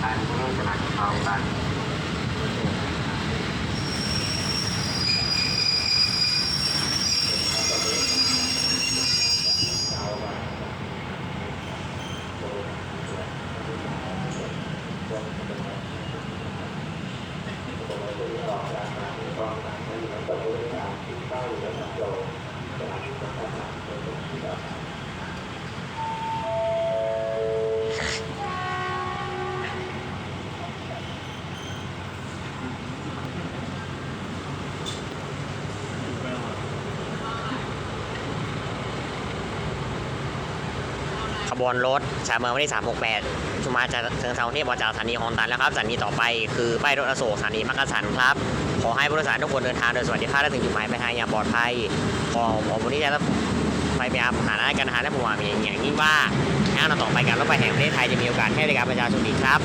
ขายมันก็เริ่มจะมาเข้ากัน ขบวนรถชายเมืองวันที่368 ชุมมาจากเชิงเซาเทพมาจากสถานีคลองตันแล้วครับสถานีต่อไปคือป้ายรถอโศกสถานีมักกะสันครับ ขอให้ผู้โดยสารทุกคนเดินทางโดยสวัสดิภาพและถึงจุดหมายปลายทางอย่างปลอดภัยขอผมวันนี้จะไปพยายามหาหน้ากันหางและผมหวังอย่างยิ่งว่าแนวต่อไปการรถไฟแห่งประเทศไทยจะมีโอกาสให้บริการประชาชนอีกครับ